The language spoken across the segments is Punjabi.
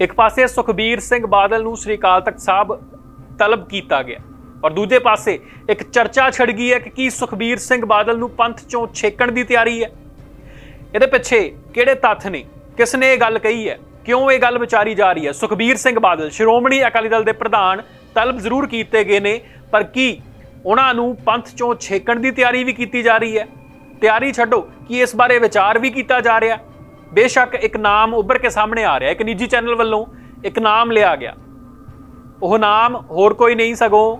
ਇੱਕ ਪਾਸੇ ਸੁਖਬੀਰ ਸਿੰਘ ਬਾਦਲ ਨੂੰ ਸ੍ਰੀ ਅਕਾਲ ਤਖਤ ਸਾਹਿਬ ਤਲਬ ਕੀਤਾ ਗਿਆ ਔਰ ਦੂਜੇ ਪਾਸੇ ਇੱਕ ਚਰਚਾ ਛਿੜ ਗਈ ਹੈ ਕਿ ਕੀ ਸੁਖਬੀਰ ਸਿੰਘ ਬਾਦਲ ਨੂੰ ਪੰਥ ਚੋਂ ਛੇਕਣ ਦੀ ਤਿਆਰੀ ਹੈ। ਇਹਦੇ ਪਿੱਛੇ ਕਿਹੜੇ ਤੱਥ ਨੇ? ਕਿਸ ਨੇ ਇਹ ਗੱਲ ਕਹੀ ਹੈ? ਕਿਉਂ ਇਹ ਗੱਲ ਵਿਚਾਰੀ ਜਾ ਰਹੀ ਹੈ? ਸੁਖਬੀਰ ਸਿੰਘ ਬਾਦਲ, ਸ਼੍ਰੋਮਣੀ ਅਕਾਲੀ ਦਲ ਦੇ ਪ੍ਰਧਾਨ, ਤਲਬ ਜ਼ਰੂਰ ਕੀਤੇ ਗਏ ਨੇ, ਪਰ ਕੀ ਉਹਨਾਂ ਨੂੰ ਪੰਥ ਚੋਂ ਛੇਕਣ ਦੀ ਤਿਆਰੀ ਵੀ ਕੀਤੀ ਜਾ ਰਹੀ ਹੈ? ਤਿਆਰੀ ਛੱਡੋ ਕਿ ਇਸ ਬਾਰੇ ਵਿਚਾਰ ਵੀ ਕੀਤਾ ਜਾ ਰਿਹਾ ਬੇਸ਼ੱਕ ਇੱਕ ਨਾਮ ਉੱਭਰ ਕੇ ਸਾਹਮਣੇ ਆ ਰਿਹਾ, ਇੱਕ ਨਿੱਜੀ ਚੈਨਲ ਵੱਲੋਂ ਇੱਕ ਨਾਮ ਲਿਆ ਗਿਆ। ਉਹ ਨਾਮ ਹੋਰ ਕੋਈ ਨਹੀਂ, ਸਗੋਂ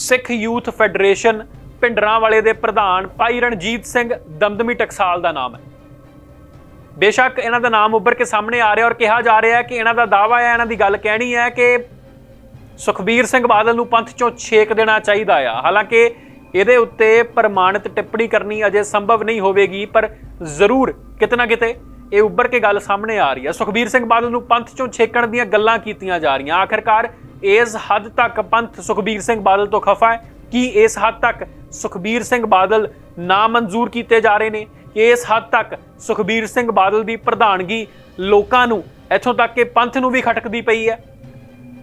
ਸਿੱਖ ਯੂਥ ਫੈਡਰੇਸ਼ਨ ਪਿੰਡਰਾਂ ਵਾਲੇ ਦੇ ਪ੍ਰਧਾਨ ਭਾਈ ਰਣਜੀਤ ਸਿੰਘ ਦਮਦਮੀ ਟਕਸਾਲ ਦਾ ਨਾਮ ਹੈ। ਬੇਸ਼ੱਕ ਇਹਨਾਂ ਦਾ ਨਾਮ ਉੱਭਰ ਕੇ ਸਾਹਮਣੇ ਆ ਰਿਹਾ ਔਰ ਕਿਹਾ ਜਾ ਰਿਹਾ ਹੈ ਕਿ ਇਹਨਾਂ ਦਾ ਦਾਵਾ ਹੈ, ਇਹਨਾਂ ਦੀ ਗੱਲ ਕਹਿਣੀ ਹੈ ਕਿ ਸੁਖਬੀਰ ਸਿੰਘ ਬਾਦਲ ਨੂੰ ਪੰਥ ਚੋਂ ਛੇਕ ਦੇਣਾ ਚਾਹੀਦਾ ਆ। ਹਾਲਾਂਕਿ ਇਹਦੇ ਉੱਤੇ ਪ੍ਰਮਾਣਿਤ ਟਿੱਪਣੀ ਕਰਨੀ ਅਜੇ ਸੰਭਵ ਨਹੀਂ ਹੋਵੇਗੀ, ਪਰ ਜ਼ਰੂਰ ਕਿਤੇ ਨਾ ਕਿਤੇ, ਇਹ ਉੱਭਰ ਕੇ ਗੱਲ ਸਾਹਮਣੇ ਆ ਰਹੀ ਹੈ ਸੁਖਬੀਰ ਸਿੰਘ ਬਾਦਲ ਨੂੰ ਪੰਥ ਚੋਂ ਛੇਕਣ ਦੀਆਂ ਗੱਲਾਂ ਕੀਤੀਆਂ ਜਾ ਰਹੀਆਂ। ਆਖਰਕਾਰ ਇਸ ਹੱਦ ਤੱਕ ਪੰਥ ਸੁਖਬੀਰ ਸਿੰਘ ਬਾਦਲ ਤੋਂ ਖਫਾ ਹੈ। ਕਿ ਇਸ ਹੱਦ ਤੱਕ ਸੁਖਬੀਰ ਸਿੰਘ ਬਾਦਲ ਨਾ ਮਨਜ਼ੂਰ ਕੀਤੇ ਜਾ ਰਹੇ ਨੇ? ਇਸ ਹੱਦ ਤੱਕ ਸੁਖਬੀਰ ਸਿੰਘ ਬਾਦਲ ਦੀ ਪ੍ਰਧਾਨਗੀ ਲੋਕਾਂ ਨੂੰ ਇੱਥੋਂ ਤੱਕ ਕਿ ਪੰਥ ਨੂੰ ਵੀ ਖਟਕਦੀ ਪਈ ਹੈ।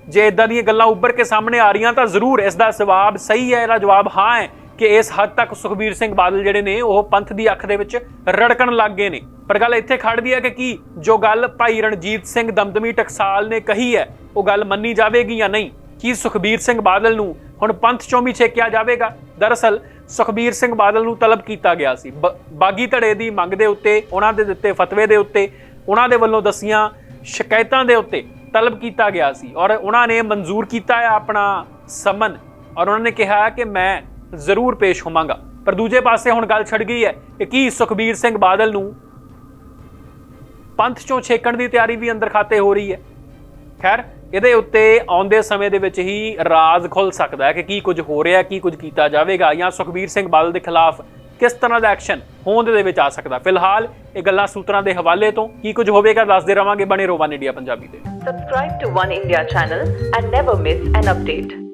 ਜੇ ਇਦਾਂ ਦੀਆਂ ਗੱਲਾਂ ਉੱਭਰ ਕੇ ਸਾਹਮਣੇ ਆ ਰਹੀਆਂ ਤਾਂ ਜ਼ਰੂਰ ਇਸ ਦਾ ਜਵਾਬ ਸਹੀ ਹੈ, ਇਹਦਾ ਜਵਾਬ ਹਾਂ ਹੈ। ਕਿ ਇਸ ਹੱਦ ਤੱਕ ਸੁਖਬੀਰ ਸਿੰਘ ਬਾਦਲ ਜਿਹੜੇ ਨੇ, ਉਹ ਪੰਥ ਦੀ ਅੱਖ ਦੇ ਵਿੱਚ ਰੜਕਣ ਲੱਗ ਗਏ ਨੇ। ਪਰ ਗੱਲ ਇੱਥੇ ਖੜਦੀ ਹੈ ਕਿ ਕੀ ਜੋ ਗੱਲ ਭਾਈ ਰਣਜੀਤ ਸਿੰਘ ਦਮਦਮੀ ਟਕਸਾਲ ਨੇ ਕਹੀ ਹੈ, ਉਹ ਗੱਲ ਮੰਨੀ ਜਾਵੇਗੀ ਜਾਂ ਨਹੀਂ? ਕੀ ਸੁਖਬੀਰ ਸਿੰਘ ਬਾਦਲ ਨੂੰ ਹੁਣ ਪੰਥ ਚੋਂ ਵੀ ਛੇਕਿਆ ਜਾਵੇਗਾ? ਦਰਅਸਲ, ਸੁਖਬੀਰ ਸਿੰਘ ਬਾਦਲ ਨੂੰ ਤਲਬ ਕੀਤਾ ਗਿਆ ਸੀ। ਬ- ਬਾਗੀ ਧੜੇ ਦੀ ਮੰਗ ਦੇ ਉੱਤੇ, ਉਹਨਾਂ ਦੇ ਦਿੱਤੇ ਫਤਵੇ ਦੇ ਉੱਤੇ, ਉਹਨਾਂ ਦੇ ਵੱਲੋਂ ਦਸੀਆਂ ਸ਼ਿਕਾਇਤਾਂ ਦੇ ਉੱਤੇ ਤਲਬ ਕੀਤਾ ਗਿਆ ਸੀ। ਔਰ ਉਹਨਾਂ ਨੇ ਮਨਜ਼ੂਰ ਕੀਤਾ ਹੈ ਆਪਣਾ ਸਮਨ। ਔਰ ਉਹਨਾਂ ਨੇ ਕਿਹਾ ਕਿ ਮੈਂ ਜ਼ਰੂਰ ਪੇਸ਼ ਹੋਵਾਂਗਾ। ਪਰ ਦੂਜੇ ਪਾਸੇ ਹੁਣ ਗੱਲ ਛੜ ਗਈ ਹੈ ਕਿ ਕੀ ਸੁਖਬੀਰ ਸਿੰਘ ਬਾਦਲ ਨੂੰ ਪੰਥ ਚੋਂ ਛੇਕਣ ਦੀ ਤਿਆਰੀ ਵੀ ਅੰਦਰ ਖਾਤੇ ਹੋ ਰਹੀ ਹੈ। ਖੈਰ, ਇਹਦੇ ਉੱਤੇ ਆਉਂਦੇ ਸਮੇਂ ਦੇ ਵਿੱਚ ਹੀ ਰਾਜ਼ ਖੁੱਲ ਸਕਦਾ ਹੈ ਕਿ ਕੀ ਕੁਝ ਹੋ ਰਿਹਾ, ਕੀ ਕੁਝ ਕੀਤਾ ਜਾਵੇਗਾ ਜਾਂ ਸੁਖਬੀਰ ਸਿੰਘ ਬਾਦਲ ਦੇ ਖਿਲਾਫ ਕਿਸ ਤਰ੍ਹਾਂ ਦਾ ਐਕਸ਼ਨ ਹੋਂਦ ਦੇ ਵਿੱਚ ਆ ਸਕਦਾ ਫਿਲਹਾਲ ਇਹ ਗੱਲਾਂ ਸੂਤਰਾਂ ਦੇ ਹਵਾਲੇ ਤੋਂ ਕੀ ਕੁਝ ਹੋਵੇਗਾ ਦੱਸਦੇ ਰਵਾਂਗੇ ਬਣੇ ਰੋਵਾਨ ਇੰਡੀਆ ਪੰਜਾਬੀ ਤੇ। Subscribe to One India channel and never miss an update.